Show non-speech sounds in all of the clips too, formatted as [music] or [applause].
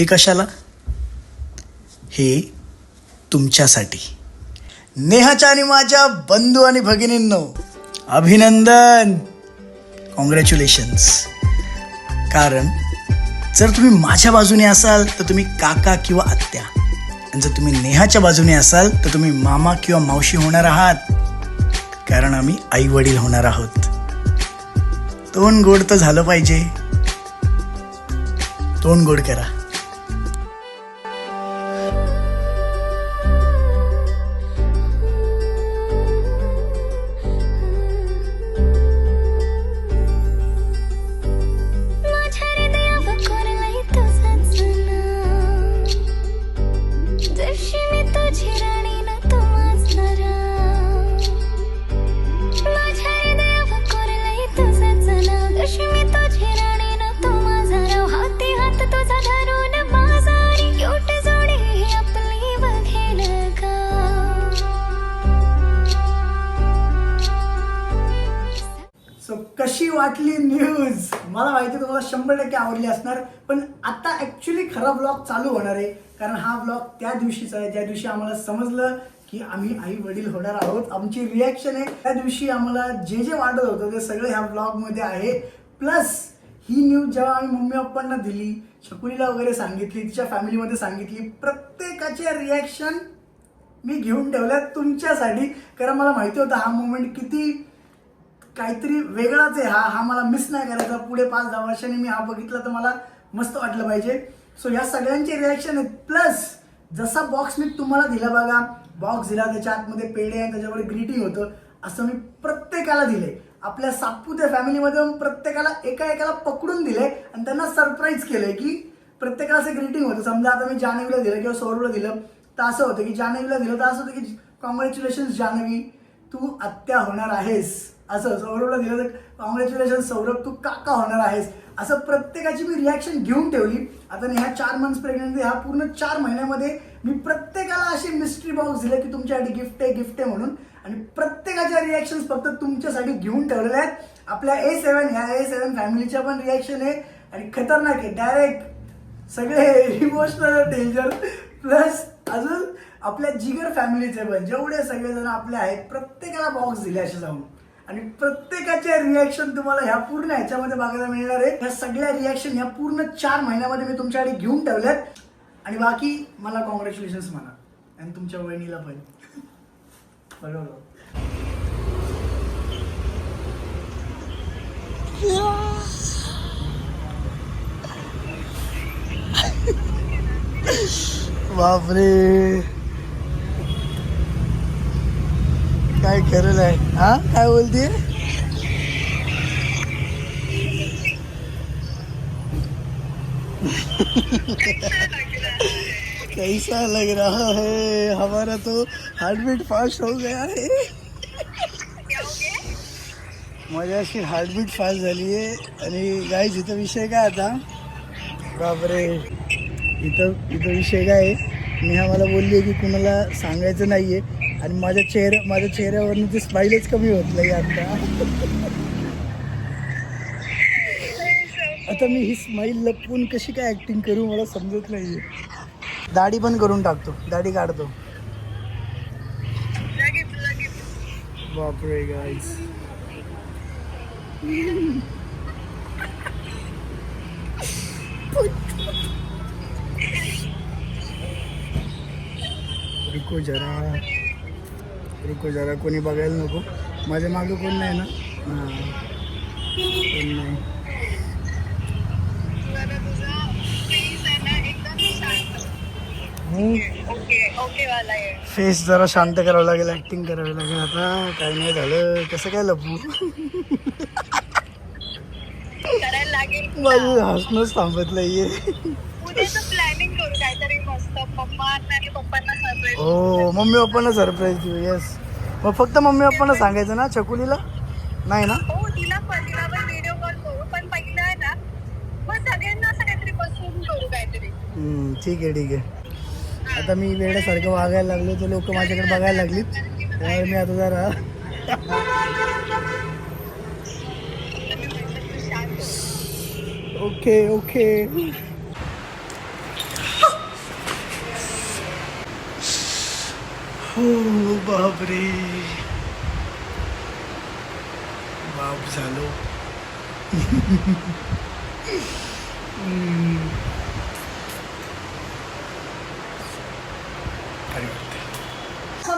हे कशाला? हे तुमच्यासाठी. नेहाच्या आणि माझ्या बंधू आणि भगिनींनो अभिनंदन. कॉंग्रॅच्युलेशन्स कारण जर तुम्ही माझ्या बाजूने असाल तर तुम्ही काका किंवा आत्या. आणि जर तुम्ही नेहाच्या बाजूने असाल तर तुम्ही मामा किंवा मावशी होणार आहात. कारण आम्ही आई वडील होणार आहोत. तोंड गोड तर झालं पाहिजे. तोंड गोड करा. वाटली न्यूज मला माहिती आहे तुम्हाला शंभर टक्के आवडली असणार पण आता ऍक्च्युली खरा ब्लॉग चालू होणार आहे. कारण हा ब्लॉग त्या दिवशीचा आहे. ज्या दिवशी आम्हाला समजलं की आम्ही आई वडील होणार आहोत. आमची रिॲक्शन आहे. त्या दिवशी आम्हाला जे जे वाटत होतं ते सगळं ह्या ब्लॉगमध्ये आहे. प्लस ही न्यूज जेव्हा आम्ही मम्मी पप्पांना दिली शकुनीला वगैरे सांगितली तिच्या फॅमिलीमध्ये सांगितली प्रत्येकाचे रिॲक्शन मी घेऊन ठेवल्यात तुमच्यासाठी. कारण मला माहिती होतं हा मुमेंट किती काहीतरी वेगळाच आहे हा. हा मला मिस नाही करायचा. पुढे पाच दहा वर्षांनी मी हा बघितला तर मला मस्त वाटलं पाहिजे. सो या सगळ्यांचे रिॲक्शन आहेत. प्लस जसा बॉक्स मी तुम्हाला दिला बघा बॉक्स दिला त्याच्या आतमध्ये पेढे आणि त्याच्यावर ग्रीटिंग होतं असं मी प्रत्येकाला दिले आपल्या सातपुते फॅमिलीमध्ये प्रत्येकाला एका एकाला पकडून दिले आणि त्यांना सरप्राईज केलंय की प्रत्येकाला असं ग्रीटिंग होतं. समजा आता मी जान्हवीला दिलं किंवा सौरवला दिलं तर असं होतं की जान्हवीला दिलं तर असं होतं की कॉंग्रॅच्युलेशन जान्हवी तू आत्या होणार आहेस. असं सौरभला दिलं तर कॉंग्रॅच्युलेशन सौरभ तू काका होणार आहेस. असं प्रत्येकाची मी रिॲक्शन घेऊन ठेवली. आता ह्या चार मंथ्स प्रेग्नंट ह्या पूर्ण चार महिन्यामध्ये मी प्रत्येकाला असे मिस्ट्री बॉक्स दिले की तुमच्यासाठी गिफ्ट आहे गिफ्ट आहे म्हणून. आणि प्रत्येकाच्या रिॲक्शन्स फक्त तुमच्यासाठी घेऊन ठेवलेल्या आहेत. आपल्या ए सेवन ह्या ए सेवन फॅमिलीच्या पण रिॲक्शन आहे. आणि खतरनाक आहे डायरेक्ट सगळे इमोशनल डेंजर प्लस अजून आपल्या जिगर फॅमिलीचे पण जेवढे सगळेजण आपले आहेत प्रत्येकाला बॉक्स दिले असे जाऊन. आणि प्रत्येकाचे रिॲक्शन तुम्हाला ह्या पूर्ण ह्याच्यामध्ये बघायला मिळणार आहे ह्या सगळ्या रिॲक्शन ह्या पूर्ण चार महिन्यामध्ये मी तुमच्याकडे घेऊन ठेवल्यात. आणि बाकी मला कॉंग्रॅच्युलेशन्स म्हणा. आणि तुमच्या वहिनीला पण. बरोबर. बापरे. काय खरं नाही हा? काय बोलते? कैसा लग रहा है? हमारा तो हार्ट बीट फास्ट हो गया है। माझी अशी हार्टबीट फास्ट झाली आहे. आणि गाय इथं विषय काय आता? बापरे. इथं इथं विषय काय? आहे नेहा मला बोलली आहे की कुणाला सांगायचं नाही आहे आणि माझ्या चेहऱ्या माझ्या चेहऱ्यावरनं ती स्माईलच कमी होत नाही आता. आता मी ही स्माईल लपवून कशी काय ॲक्टिंग करू मला समजत नाही दाढी पण करून टाकतो. दाढी काढतो. बापरे गाईस रुको जरा. रुको जरा कोणी बघायला नको. माझ्या मागं कोण नाही ना? हां. कोण नाही. फेस जरा शांत करावं लागेल ऍक्टिंग करावी लागेल आता. काय नाही झालं. कसं काय लपू? [laughs] करायला लागेल माझं हसणंच थांबत नाहीये. हो मम्मी पप्पांना सरप्राईज देऊ येस मग फक्त मम्मी पप्पांना सांगायचं ना छकुलीला? नाही ना? हो तिला पण तिला पण व्हिडिओ कॉल करू पण पहिला आहे ना मग सगळ्यांना असं काहीतरी बसून करू काहीतरी. हम्म, ठीक आहे ठीक आहे. आता मी वेड्यासारखं वागायला लागलो तर लोक माझ्याकडे बघायला लागलीत. त्यामुळे मी आता जरा [laughs] ओके ओके हो बापरे. बाप झालो.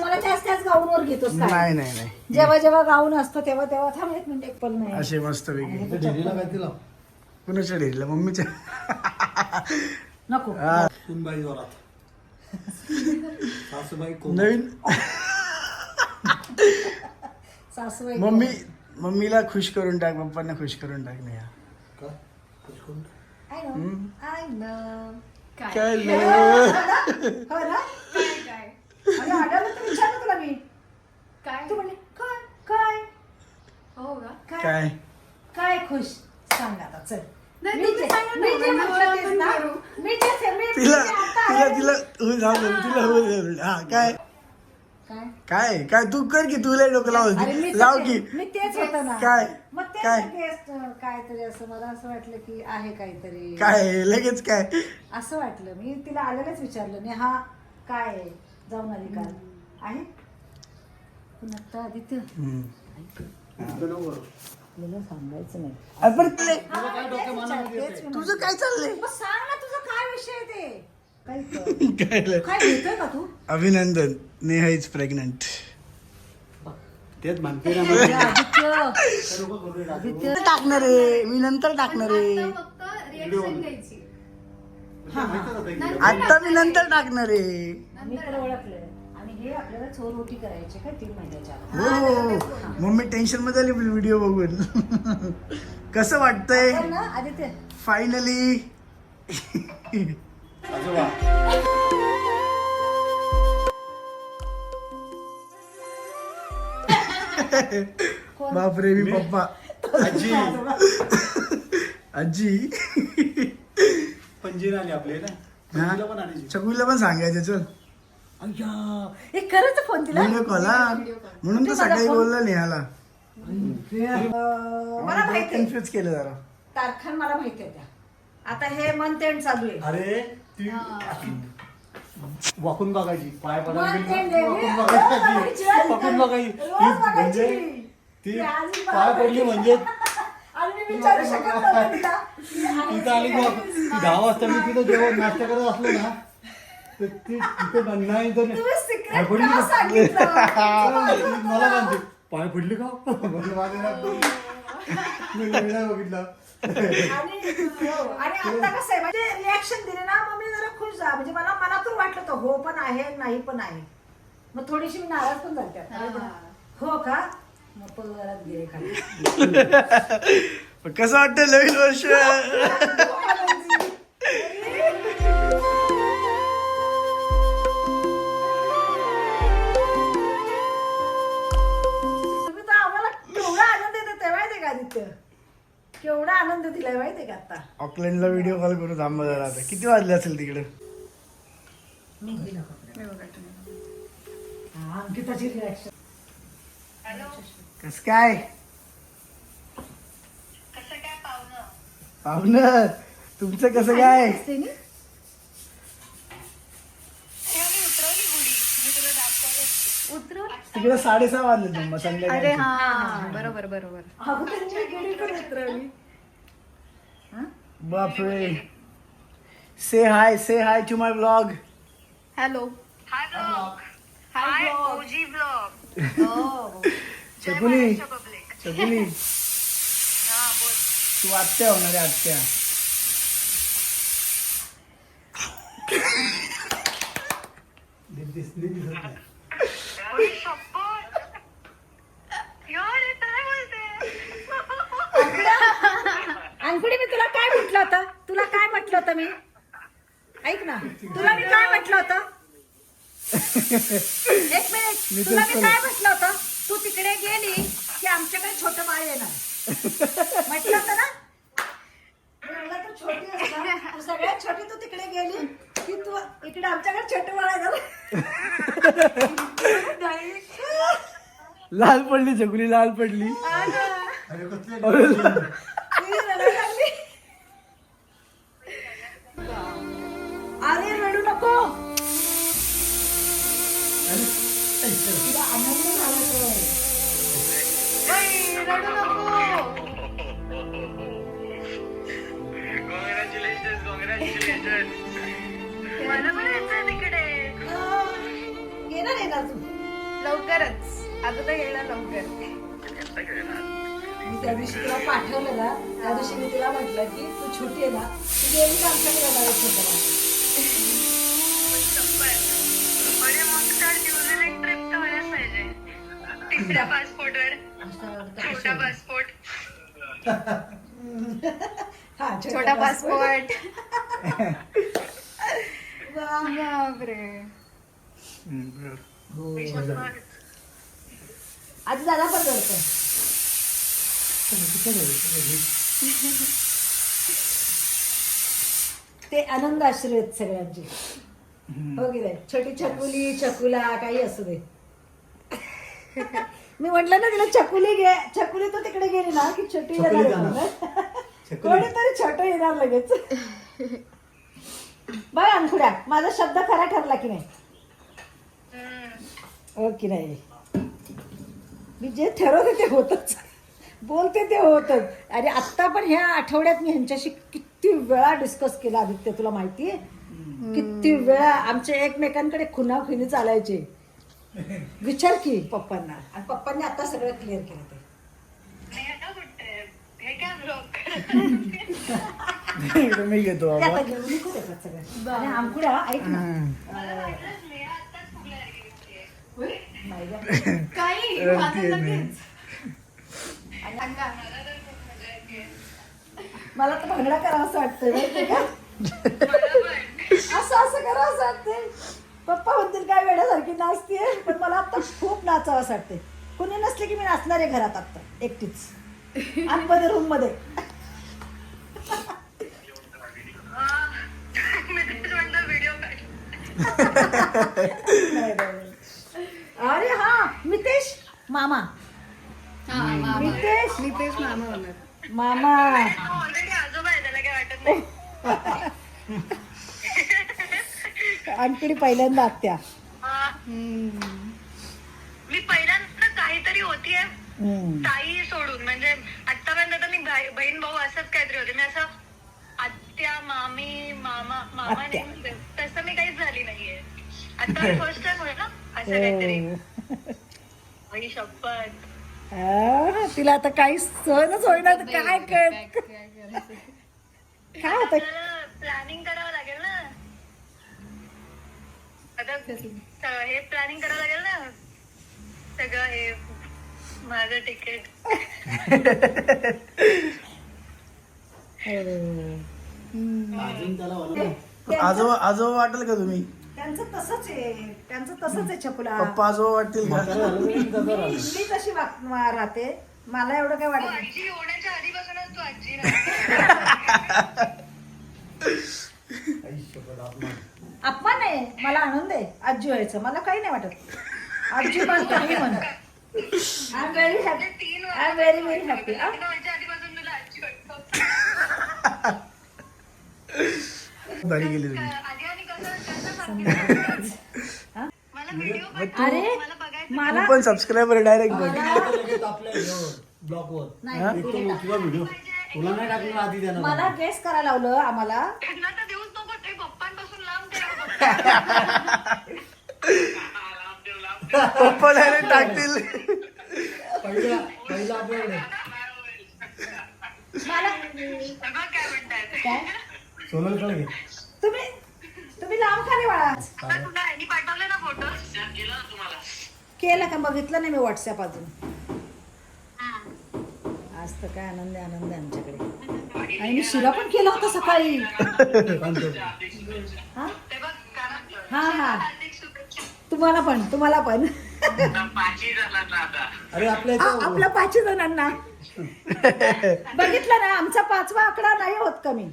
मला त्याच त्याच गाऊनवर घेतोस काय? नाही नाही नाही. जेव्हा जेव्हा गाऊन असतो तेव्हा तेव्हा थांब एक मिनिट एक पण नाही. असे मस्त वेगळे. डेअरीला काय तिला? कुणाच्या डेअरीला मम्मीच्या? नको. सुनबाई जोरात. [laughs] सासूबाई कोमल. नवीन [laughs] सासूबाई मम्मी मम्मीला खुश करून टाक पप्पांना खुश करून टाक नाही. का? कुठं? आय नो आय नो काय? [laughs] हो ना? अरे आढळलं तर विचारलं तुला मी. काय? तू म्हणली काय काय? हो का? काय? काय काय खुश? सांग आता चल. नाही, तुम्ही सांगा ना, आपण. करू. तिला तिला तिला हो झालं तिला हो झालं. हा काय? काय? काय? काय? तू कर की तुला डोकं अरे लाव मी लाव तर- की. मी तेच होतं ना. काय? मग तेच काय? काहीतरी असं मला असं वाटलं की आहे काहीतरी. काय? लगेच काय? असं वाटलं. मी तिला आलेलंच विचारलं. नाही हा काय आहे? जाऊन आली काल. आहे पण आता आदित्य? हम्म. मला सांगायचं नाही. अरे पण तुला- तेच विचार- तेच मी तुझं काय चाललंय? मग सांग ना तुझा काय विषय आहे ते? काय का तू? अभिनंदन. नेहा इज प्रेग्नंट तेच म्हणते ना आदित्य. टाकणार आहे. मी नंतर टाकणार आहे. आता फक्त रिएक्शन द्यायची मी नंतर टाकणार आहे. मी तर ओळखलंय. आणि हे आपल्याला चोर रोटी करायचे काय तीन महिन्याच्या आत. हो मम्मी टेन्शनमध्ये आली व्हिडिओ बघून. कसं वाटतंय? आदित्य फायनली आजोबा. बापरे मी पप्पा. आजी. आजी. पंजीर आली आपले ना? पण सांगायचं चल. अय्या हे खरंच फोन दिला? व्हिडिओ कॉल हा. म्हणून तर सकाळी बोलला नेहाला. अं, मला माहिती आहे. कन्फ्युज केलं जरा. तारखा मला माहिती आहे त्या. आता हे मंथ एंड चालू आहे. अरे ती वाकून बघायची. पाय पडायला गेली वाकून बघायची. रोज वाकून बघायची. ती म्हणजे बघायची. ती ती आजी पाय पडली म्हणजे आणि मी विचारू शकत नव्हते तिला. तिथं आली मग [laughs] दहा वाजता मी तिथं जेवण नाश्ता करत असलो ना तर ती तिथे नाही तर तुम्ही secret पाय पडली का का? सांगितलं? [laughs] ती मला म्हणते पाय पडली का? माझं नाही. पडली. मी नाही बघितलं. आणि हो, आणि आता कसं आहे म्हणजे रिॲक्शन दिले ना मग मी जरा खुश झाले. म्हणजे मला मनातून वाटलं तर हो पण आहे नाही पण आहे. मग थोडीशी मी नाराज पण झाली त्यात. हो. का? मग पगारात गेले खाली. [laughs] कसं वाटतं नवीन वर्ष? आता. ऑकलंडला व्हिडिओ कॉल करू थांबा जरा आता. किती वाजले असेल तिकडे? मी गेला हा, अंकिताची रिॲक्शन कस काय? कसं काय पाहुणं? पाहुणं तुमचं कसं काय? उतरव तिकडे साडेसहा वाजले तुम्हाला अरे हा हा बरोबर बरोबर. अगोदर मी गेली पण उतरवली. बापरे. Say hi say hi to my blog hello hi blog hi OG blog Chakuli public Chakuli हा बोल. तू आत्या होणार आहे आत्या. [laughs] दिस- दिसत नाही. अरे शपथ यार हे काय बोलते अंकुडी मी तुला काय म्हटलं होतं तुला काय म्हटलं होतं मी? ऐक ना. तुला मी काय म्हटलं होतं? [laughs] एक मिनिट. मी तुला मी काय म्हटलं होतं? तू तिकडे गेली की आमच्याकडे छोटं बाळ येणार. म्हटलं होतं ना? मी म्हणलं तू छोटी असणार तू सगळ्यात छोटी तू तिकडे गेली की तू इकडे आमच्याकडे छोटं बाळ येणार. लाल पडली चकुली लाल पडली. अरे कसले आनंद झाला तो. बाई, मला तिकडे येणार येणार ना तू लवकरच आता तर येणार लवकर मी त्या दिवशी तुला पाठवलं ना त्या दिवशी मी तुला म्हटलं की तू छोटी आहे ना तू गेली का आमच्याकडे येणार आहे छोट्याला तिसऱ्या पासपोर्टवर. छोटा पासपोर्ट. हा छोटा पासपोर्ट. [laughs] बापरे. आधी दादा पण रडतो ते आनंद आश्रय आहेत सगळ्यांचे. हो की नाही? छोटी छकुली छकुला काही असू दे. मी म्हटलं ना तिला छकुली घे छकुली तर तिकडे गेली ना की छोटी येणार. आहे. कोणीतरी छोट येणार लगेच. बघ अंकुड्या माझा शब्द खरा ठरला की नाही? हो की नाही? मी जे ठरवते ते होतच. बोलते ते होतच. आणि आत्ता पण ह्या आठवड्यात मी ह्यांच्याशी किती वेळा डिस्कस केला आदित्य तुला माहिती? आहे किती वेळा आमचे एकमेकांकडे खुनाखुनी चालायचे. [laughs] विचार की पप्पांना. आणि पप्पांनी आता सगळं क्लिअर केलं ते. हे [laughs] मी घेतो ते बाबा आता घेऊन नको देतात सगळं. आणि आमकुड्या ऐक ना. अं, नाही गं. [laughs] काही माझं लगेच. सांगा. मला तर भंगडा करावा असं वाटतंय माहितीये का? असं असं करावं असं वाटतंय. पप्पा म्हणतील काय वेड्यासारखी नाचते पण मला आता खूप नाचावं असं वाटते कुणी नसले की मी नाचणार आहे घरात आता एकटीच. आतमध्ये रूममध्ये. अरे हा मितेश मामा. हा, मामा. मितेश. नितेश मामा मामा. ऑलरेडी आजोबा आहे त्याला काय वाटत नाही. [laughs] आणखी पहिल्यांदा आत्या. हा. मी पहिल्यांदा काहीतरी होतीये. हम्म. ताई सोडून. म्हणजे आतापर्यंत तर मी भाई- बहीण भाऊ असंच काहीतरी होते. मी असं आत्या मामी मामा मामा. नाही. तसं मी काहीच झाली नाहीये. आता फर्स्ट टाइम होईल ना? असं काहीतरी. हो. शपथ. तिला आता काही सहनच होईना. काय कर काय होतं आपल्याला प्लॅनिंग करावं आता हे प्लॅनिंग करावं लागेल ना. सगळं हे माझं तिकीट आजोबा आजोबा वाटेल का तुम्ही? त्यांचं तसंच आहे. त्यांचं तसंच आहे छकुला. पप्पा आजोबा वाटतील का? मी वाग- वा- राहते. मला एवढं काय वाटत नाही. आजी होण्याच्या आधीपासूनच तू आजी राहते. [laughs] अपमान. आहे मला आनंद आहे आजी व्हायचं मला काही नाही वाटत. आजी पण काही म्हण I am very happy I am very very happy भारी गेली तुम्ही अरे मला पण सबस्क्रायबर डायरेक्ट बघ. लगेच आपल्या ह्याच्यावर, ब्लॉकवर. नाही, एक तो तुझा व्हिडिओ तुला नाही टाकणार आधी त्यानं मला गेस करायला लावलं आम्हाला त्यांना तर देऊच नको ते पप्पांपासून लांब ठेवा पप्पा डायरेक्ट टाकतील. पहिला पहिला आपल्याकडे सोनलकडे घे. तुम्ही तुम्ही लांब खाली वाळा पाठवले ना फोटो केलं का? बघितलं नाही मी व्हॉट्सअप अजून. आज तर काय आनंद आहे, आनंद आहे आमच्याकडे. आणि मी शिरा पण केला होता सकाळी. [laughs] हा? हा हा. तुम्हाला पण तुम्हाला पण. अरे आपल्या आ- इथं आपल्या पाच जणांना. [laughs] बघितलं ना आमचा पाचवा आकडा नाही होत कमी.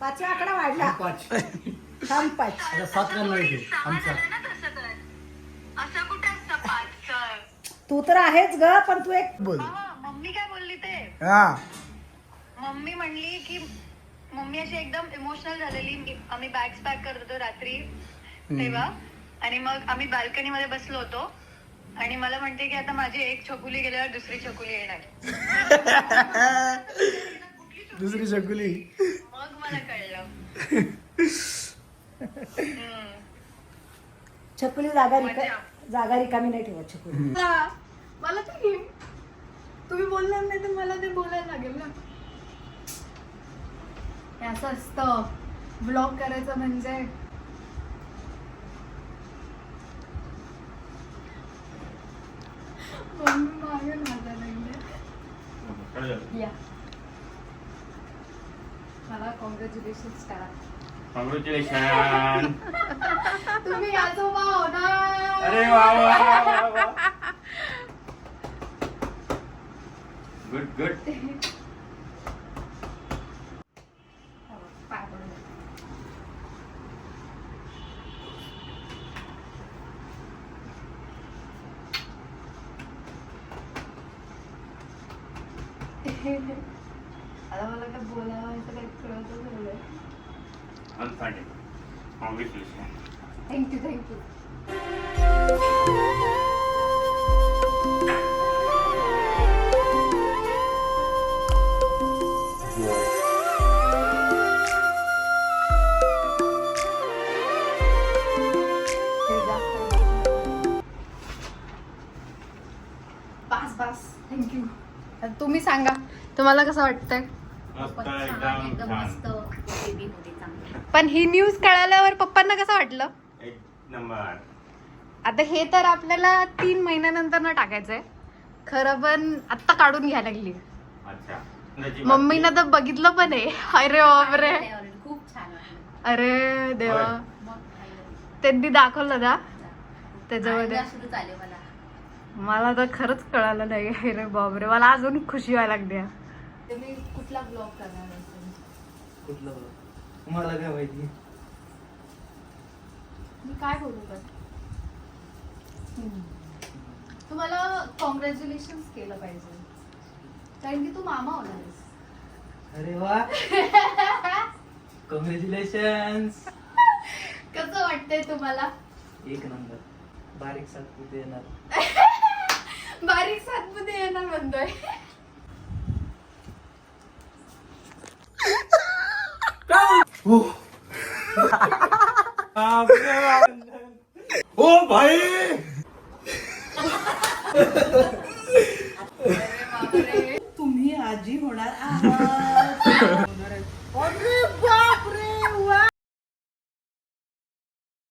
पाचवा आकडा वाढला. पाच. थांब पाच. आता सात करणार इथे सहा आमचा. झालं ना तसं कर असं कुठे असतं पाच? तू तर आहेच ग पण तू एक बोल. मम्मी काय बोलली ते? हा. मम्मी म्हणली की मम्मी अशी एकदम इमोशनल झालेली. मी- आम्ही बॅग्स पॅक करत होतो रात्री. तेव्हा. आणि मग आम्ही बाल्कनी मध्ये बसलो होतो. आणि मला म्हणते की आता माझी एक छकुली गेल्यावर दुसरी छकुली येणार. दुसरी शकुली मग मला कळलं. छकुली जागा रिका. जागा रिकामी नाही ठेवत छकुली. मला मला ते घे. तुम्ही बोलणार नाही तर मला ते बोलायला लागेल ना. हे असं असतं. ब्लॉग करायचं म्हणजे मम्मी मागे माझा या मला कॉंग्रॅच्युलेशन करा. कॉंग्रॅच्युलेशन [laughs] तुम्ही आजोबा होणार. अरे वा वा गुड गुड [laughs] पाय पडून. आता मला काय बोलावं असं काही कळतच नाही congratulation thank you thank you. Pass pass thank you. तुम्ही सांगा तुम्हाला कसं वाटतंय? मस्त एकदम छान. पण ही न्यूज कळाल्यावर पप्पांना कसं वाटलं? आता हे तर आपल्याला तीन महिन्यानंतर न टाकायचंय. खरं पण आत्ता काढून घ्यायला लागली. अच्छा. मम्मीनं तर बघितलं पण आहे. अरे बापरे. खूप छान वाटलं. अरे देवा. होय. त्यांनी दाखवलं ना. त्याच्यामध्ये. मला. मला तर खरंच कळालं नाही. अरे बापरे. मला अजून खुशी व्हायला लागली तुम्ही कुठला ब्लॉग करणार कुठलं तुम्हाला काय माहिती? मी काय बोलू तर तुम्हाला कॉंग्रॅच्युलेशन केलं पाहिजे. कारण की तू मामा होणार आहेस अरे वा. कॉंग्रॅच्युलेशन कसं वाटतंय तुम्हाला? एक नंबर. बारीक सातपुते येणार. बारीक सातपुते येणार म्हणतोय. [laughs] ओ भाई. तुम्ही आजी होणार आहात.